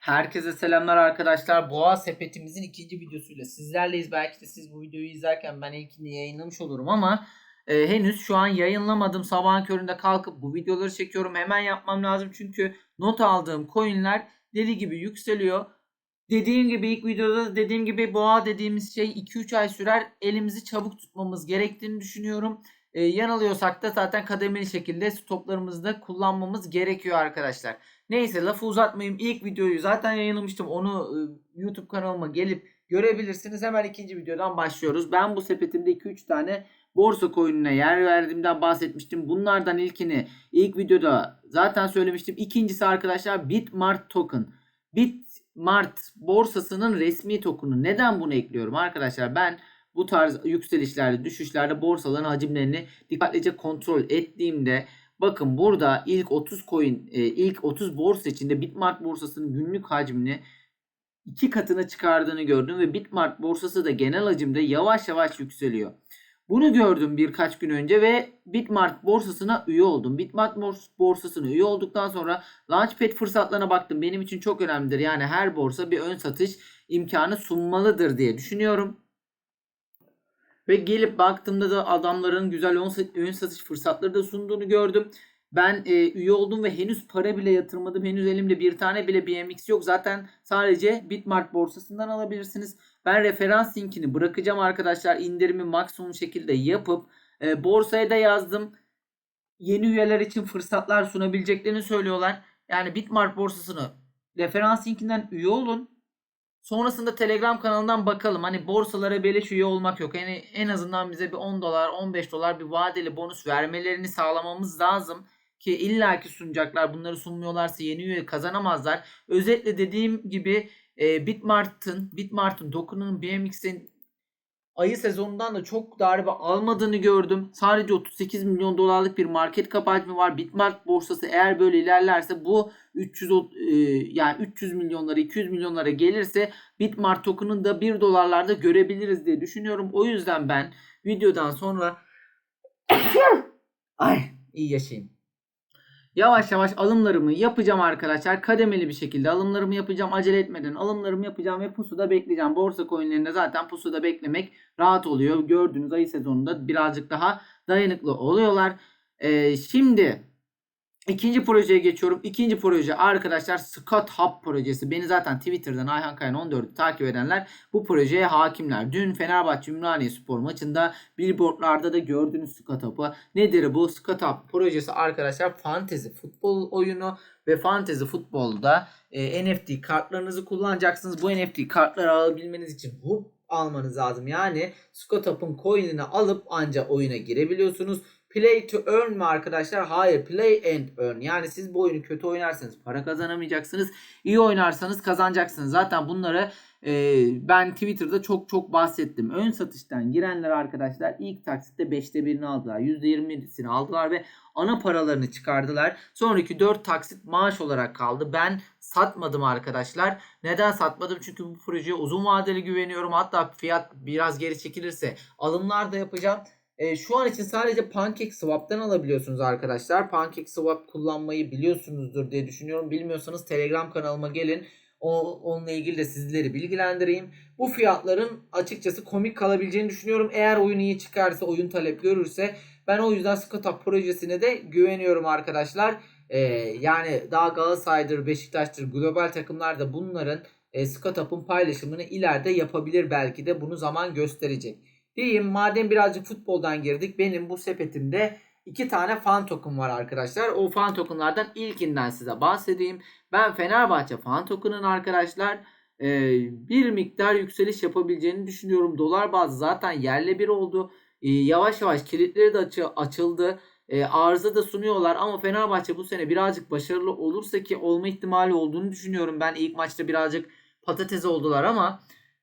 Herkese selamlar arkadaşlar. Boğa sepetimizin ikinci videosuyla sizlerleyiz. Belki de siz bu videoyu izlerken ben ilkini yayınlamış olurum ama e, henüz şu an yayınlamadım. Sabahın köründe kalkıp bu videoları çekiyorum. Hemen yapmam lazım çünkü not aldığım coinler deli gibi yükseliyor. Dediğim gibi ilk videoda da dediğim gibi boğa dediğimiz şey 2-3 ay sürer. Elimizi çabuk tutmamız gerektiğini düşünüyorum. E, yanılıyorsak da zaten kademeli şekilde stoplarımızı da kullanmamız gerekiyor arkadaşlar. Neyse lafı uzatmayayım. İlk videoyu zaten yayınlamıştım. Onu e, YouTube kanalıma gelip görebilirsiniz. Hemen ikinci videodan başlıyoruz. Ben bu sepetimde 2-3 tane borsa coin'ine yer verdiğimden bahsetmiştim. Bunlardan ilkini ilk videoda zaten söylemiştim. İkincisi arkadaşlar Bitmart token. Bitmart borsasının resmi token'ı. Neden bunu ekliyorum arkadaşlar? Ben bu tarz yükselişlerde, düşüşlerde borsaların hacimlerini dikkatlice kontrol ettiğimde bakın burada ilk 30 coin, e, ilk 30 borsa içinde Bitmart borsasının günlük hacmini iki katına çıkardığını gördüm ve Bitmart borsası da genel hacimde yavaş yavaş yükseliyor. Bunu gördüm birkaç gün önce ve Bitmart borsasına üye oldum. Bitmart borsasına üye olduktan sonra Launchpad fırsatlarına baktım. Benim için çok önemlidir. Yani her borsa bir ön satış imkanı sunmalıdır diye düşünüyorum. Ve gelip baktığımda da adamların güzel ön satış fırsatları da sunduğunu gördüm. Ben e, üye oldum ve henüz para bile yatırmadım. Henüz elimde bir tane bile BMX yok. Zaten sadece Bitmart borsasından alabilirsiniz. Ben referans linkini bırakacağım arkadaşlar. İndirimi maksimum şekilde yapıp e, borsaya da yazdım. Yeni üyeler için fırsatlar sunabileceklerini söylüyorlar. Yani Bitmart borsasını referans linkinden üye olun. Sonrasında Telegram kanalından bakalım. Hani borsalara beleş üye olmak yok. Yani en azından bize bir 10 dolar 15 dolar bir vadeli bonus vermelerini sağlamamız lazım. Ki illaki sunacaklar. Bunları sunmuyorlarsa yeni üye kazanamazlar. Özetle dediğim gibi e, Bitmart'ın Bitmart'ın Doku'nun BMX'in ayı sezonundan da çok darbe almadığını gördüm. Sadece 38 milyon dolarlık bir market hacmi var. Bitmart borsası eğer böyle ilerlerse bu 300 e, yani 300 milyonlara 200 milyonlara gelirse Bitmart token'ın da 1 dolarlarda görebiliriz diye düşünüyorum. O yüzden ben videodan sonra ay iyi yaşayayım. Yavaş yavaş alımlarımı yapacağım arkadaşlar. Kademeli bir şekilde alımlarımı yapacağım. Acele etmeden alımlarımı yapacağım ve pusuda bekleyeceğim. Borsa coinlerinde zaten pusuda beklemek rahat oluyor. Gördüğünüz ayı sezonunda birazcık daha dayanıklı oluyorlar. Ee, şimdi İkinci projeye geçiyorum. İkinci proje arkadaşlar Scott Hub projesi. Beni zaten Twitter'dan Ayhan Kayan 14'ü takip edenler bu projeye hakimler. Dün Fenerbahçe Ümraniye Spor maçında billboardlarda da gördüğünüz Scott Hub'ı. Nedir bu? Scott Hub projesi arkadaşlar fantezi futbol oyunu ve fantezi futbolda e, NFT kartlarınızı kullanacaksınız. Bu NFT kartları alabilmeniz için hub almanız lazım. Yani Scott Hub'ın coin'ini alıp ancak oyuna girebiliyorsunuz. Play to earn mi arkadaşlar? Hayır. Play and earn. Yani siz bu oyunu kötü oynarsanız para kazanamayacaksınız. İyi oynarsanız kazanacaksınız. Zaten bunları e, ben Twitter'da çok çok bahsettim. Ön satıştan girenler arkadaşlar ilk taksitte 5'te 1'ini aldılar. %20'sini aldılar ve ana paralarını çıkardılar. Sonraki 4 taksit maaş olarak kaldı. Ben satmadım arkadaşlar. Neden satmadım? Çünkü bu projeye uzun vadeli güveniyorum. Hatta fiyat biraz geri çekilirse alımlar da yapacağım. E, şu an için sadece PancakeSwap'tan alabiliyorsunuz arkadaşlar. PancakeSwap kullanmayı biliyorsunuzdur diye düşünüyorum. Bilmiyorsanız Telegram kanalıma gelin. O, onunla ilgili de sizleri bilgilendireyim. Bu fiyatların açıkçası komik kalabileceğini düşünüyorum. Eğer oyun iyi çıkarsa, oyun talep görürse ben o yüzden Scottup projesine de güveniyorum arkadaşlar. Ee, yani daha Galatasaray'dır, Beşiktaş'tır, global takımlar da bunların e, Scottup'ın paylaşımını ileride yapabilir belki de bunu zaman gösterecek. Diyeyim madem birazcık futboldan girdik benim bu sepetimde iki tane fan token var arkadaşlar. O fan tokenlardan ilkinden size bahsedeyim. Ben Fenerbahçe fan token'ın arkadaşlar e, bir miktar yükseliş yapabileceğini düşünüyorum. Dolar bazı zaten yerle bir oldu. E, yavaş yavaş kilitleri de açı, açıldı. E, arıza da sunuyorlar ama Fenerbahçe bu sene birazcık başarılı olursa ki olma ihtimali olduğunu düşünüyorum. Ben ilk maçta birazcık patates oldular ama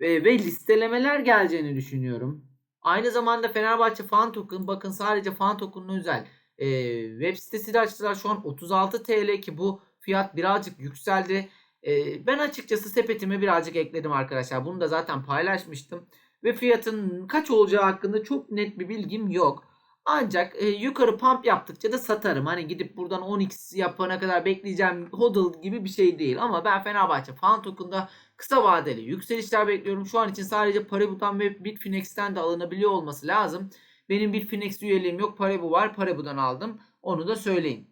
ve, ve listelemeler geleceğini düşünüyorum. Aynı zamanda Fenerbahçe fan token bakın sadece fan token'ına özel e, web sitesi de açtılar. Şu an 36 TL ki bu fiyat birazcık yükseldi. E, ben açıkçası sepetime birazcık ekledim arkadaşlar. Bunu da zaten paylaşmıştım. Ve fiyatın kaç olacağı hakkında çok net bir bilgim yok. Ancak e, yukarı pump yaptıkça da satarım. Hani gidip buradan 10x yapana kadar bekleyeceğim hodl gibi bir şey değil. Ama ben Fenerbahçe fan token'da kısa vadeli yükselişler bekliyorum. Şu an için sadece Paribu'dan ve Bitfinex'ten de alınabiliyor olması lazım. Benim Bitfinex üyeliğim yok. Paribu var. Paribu'dan aldım. Onu da söyleyeyim.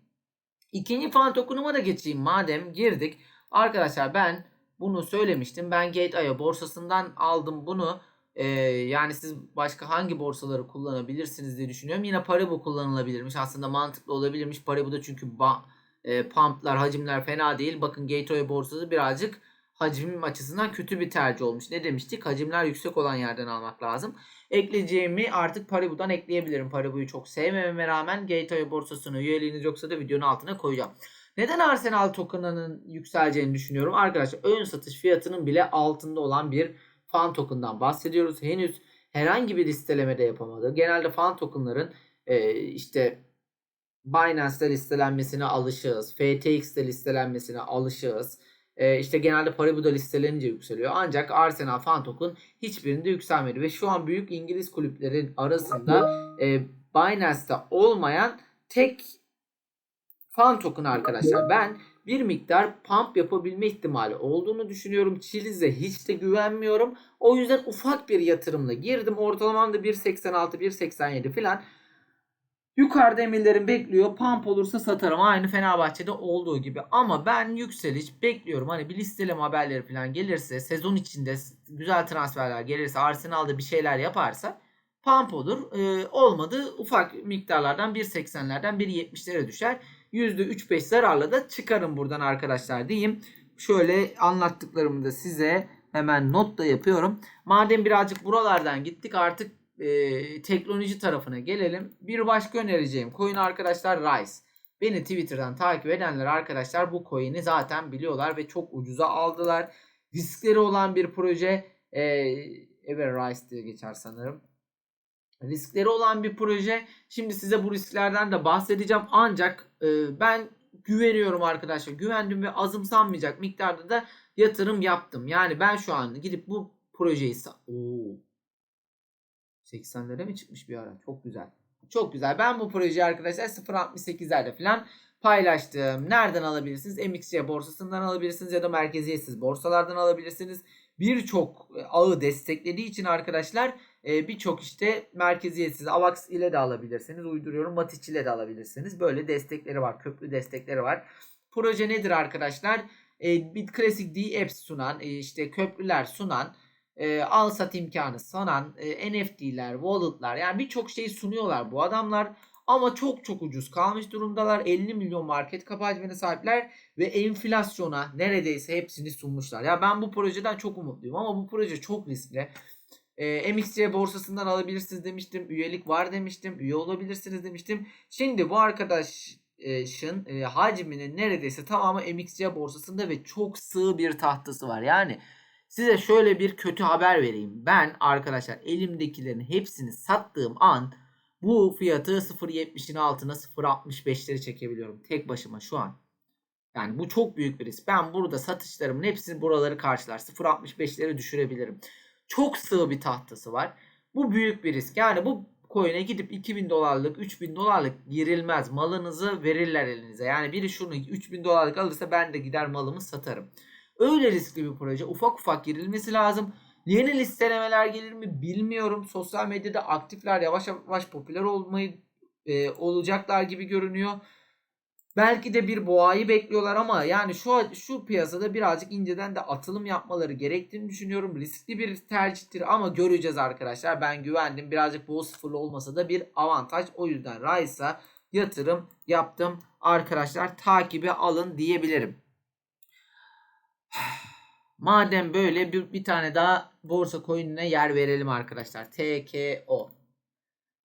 İkinci fan token'ıma da geçeyim madem girdik. Arkadaşlar ben bunu söylemiştim. Ben Gate.io borsasından aldım bunu. Ee, yani siz başka hangi borsaları kullanabilirsiniz diye düşünüyorum. Yine Paribu kullanılabilirmiş. Aslında mantıklı olabilirmiş. Paribu'da çünkü ba- e, pumplar, hacimler fena değil. Bakın Gate.io borsası birazcık hacim açısından kötü bir tercih olmuş. Ne demiştik? Hacimler yüksek olan yerden almak lazım. Ekleyeceğimi artık Paribu'dan ekleyebilirim. Paribu'yu çok sevmememe rağmen Gate.io borsasına üyeliğiniz yoksa da videonun altına koyacağım. Neden Arsenal token'ının yükseleceğini düşünüyorum? Arkadaşlar ön satış fiyatının bile altında olan bir fan token'dan bahsediyoruz. Henüz herhangi bir listeleme de yapamadı. Genelde fan token'ların e, işte Binance'de listelenmesine alışığız. FTX'de listelenmesine alışığız. E, işte genelde Paribu'da listelenince yükseliyor. Ancak Arsenal fan token hiçbirinde yükselmedi. Ve şu an büyük İngiliz kulüplerin arasında e, Binance'da olmayan tek fan token arkadaşlar. Ben bir miktar pump yapabilme ihtimali olduğunu düşünüyorum. Chiliz'e hiç de güvenmiyorum. O yüzden ufak bir yatırımla girdim. Ortalamam da 1.86, 1.87 falan. Yukarıda emirlerim bekliyor. Pump olursa satarım. Aynı Fenerbahçe'de olduğu gibi. Ama ben yükseliş bekliyorum. Hani bir listeleme haberleri falan gelirse, sezon içinde güzel transferler gelirse, Arsenal'da bir şeyler yaparsa pump olur. Ee, olmadı ufak miktarlardan 1.80'lerden 1.70'lere düşer. %3-5 zararla da çıkarım buradan arkadaşlar diyeyim. Şöyle anlattıklarımı da size hemen not da yapıyorum. Madem birazcık buralardan gittik artık e, teknoloji tarafına gelelim. Bir başka önereceğim coin arkadaşlar Rise. Beni Twitter'dan takip edenler arkadaşlar bu coin'i zaten biliyorlar ve çok ucuza aldılar. Riskleri olan bir proje. E, evet Rise diye geçer sanırım riskleri olan bir proje. Şimdi size bu risklerden de bahsedeceğim. Ancak e, ben güveniyorum arkadaşlar. Güvendim ve azımsanmayacak miktarda da yatırım yaptım. Yani ben şu an gidip bu projeyi Oo. 80'lere mi çıkmış bir ara? Çok güzel. Çok güzel. Ben bu projeyi arkadaşlar 0.68'lerde falan paylaştım. Nereden alabilirsiniz? MXC borsasından alabilirsiniz ya da merkeziyetsiz borsalardan alabilirsiniz. Birçok ağı desteklediği için arkadaşlar e, birçok işte merkeziyetsiz AVAX ile de alabilirsiniz. Uyduruyorum Matiç ile de alabilirsiniz. Böyle destekleri var. Köprü destekleri var. Proje nedir arkadaşlar? E, Bit Classic D Apps sunan, e, işte köprüler sunan, e, al sat imkanı sunan, e, NFT'ler, wallet'lar yani birçok şeyi sunuyorlar bu adamlar. Ama çok çok ucuz kalmış durumdalar. 50 milyon market hacmine sahipler ve enflasyona neredeyse hepsini sunmuşlar. Ya ben bu projeden çok umutluyum ama bu proje çok riskli. E, MXC borsasından alabilirsiniz demiştim. Üyelik var demiştim. Üye olabilirsiniz demiştim. Şimdi bu arkadaşın e, hacminin neredeyse tamamı MXC borsasında ve çok sığ bir tahtası var. Yani size şöyle bir kötü haber vereyim. Ben arkadaşlar elimdekilerin hepsini sattığım an bu fiyatı 0.70'in altına 0.65'leri çekebiliyorum. Tek başıma şu an. Yani bu çok büyük bir risk. Ben burada satışlarımın hepsini buraları karşılar. 0.65'leri düşürebilirim. Çok sığ bir tahtası var. Bu büyük bir risk. Yani bu coin'e gidip 2000 dolarlık 3000 dolarlık girilmez. Malınızı verirler elinize. Yani biri şunu 3000 dolarlık alırsa ben de gider malımı satarım. Öyle riskli bir proje. Ufak ufak girilmesi lazım. Yeni listelemeler gelir mi bilmiyorum. Sosyal medyada aktifler yavaş yavaş popüler olmayı e, olacaklar gibi görünüyor. Belki de bir boğayı bekliyorlar ama yani şu şu piyasada birazcık inceden de atılım yapmaları gerektiğini düşünüyorum. Riskli bir tercihtir ama göreceğiz arkadaşlar. Ben güvendim. Birazcık bu sıfırlı olmasa da bir avantaj. O yüzden Rice'a yatırım yaptım. Arkadaşlar takibi alın diyebilirim. Madem böyle bir, bir tane daha borsa coin'ine yer verelim arkadaşlar. TKO.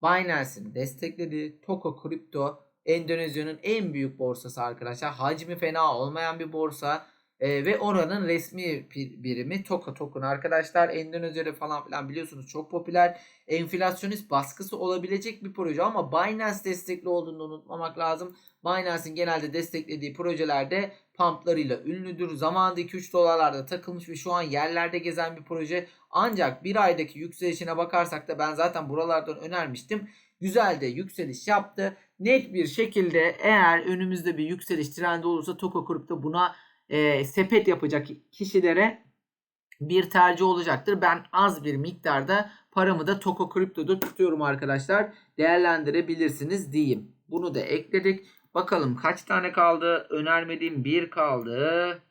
Binance'in desteklediği Toko Kripto Endonezya'nın en büyük borsası arkadaşlar. Hacmi fena olmayan bir borsa. E, ve oranın resmi birimi Toka Token arkadaşlar. Endonezya'da falan filan biliyorsunuz çok popüler. Enflasyonist baskısı olabilecek bir proje ama Binance destekli olduğunu unutmamak lazım. Binance'in genelde desteklediği projelerde pumplarıyla ünlüdür. Zamanında 2-3 dolarlarda takılmış ve şu an yerlerde gezen bir proje. Ancak bir aydaki yükselişine bakarsak da ben zaten buralardan önermiştim. güzel de yükseliş yaptı. Net bir şekilde eğer önümüzde bir yükseliş trendi olursa Toko Kripto buna e, sepet yapacak kişilere bir tercih olacaktır. Ben az bir miktarda paramı da Toko Kripto'da tutuyorum arkadaşlar. Değerlendirebilirsiniz diyeyim. Bunu da ekledik. Bakalım kaç tane kaldı? Önermediğim bir kaldı.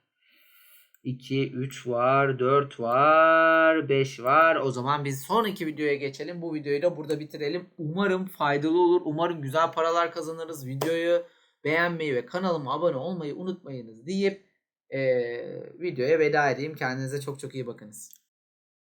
2, 3 var, 4 var, 5 var. O zaman biz sonraki videoya geçelim. Bu videoyu da burada bitirelim. Umarım faydalı olur. Umarım güzel paralar kazanırız. Videoyu beğenmeyi ve kanalıma abone olmayı unutmayınız deyip eee videoya veda edeyim. Kendinize çok çok iyi bakınız.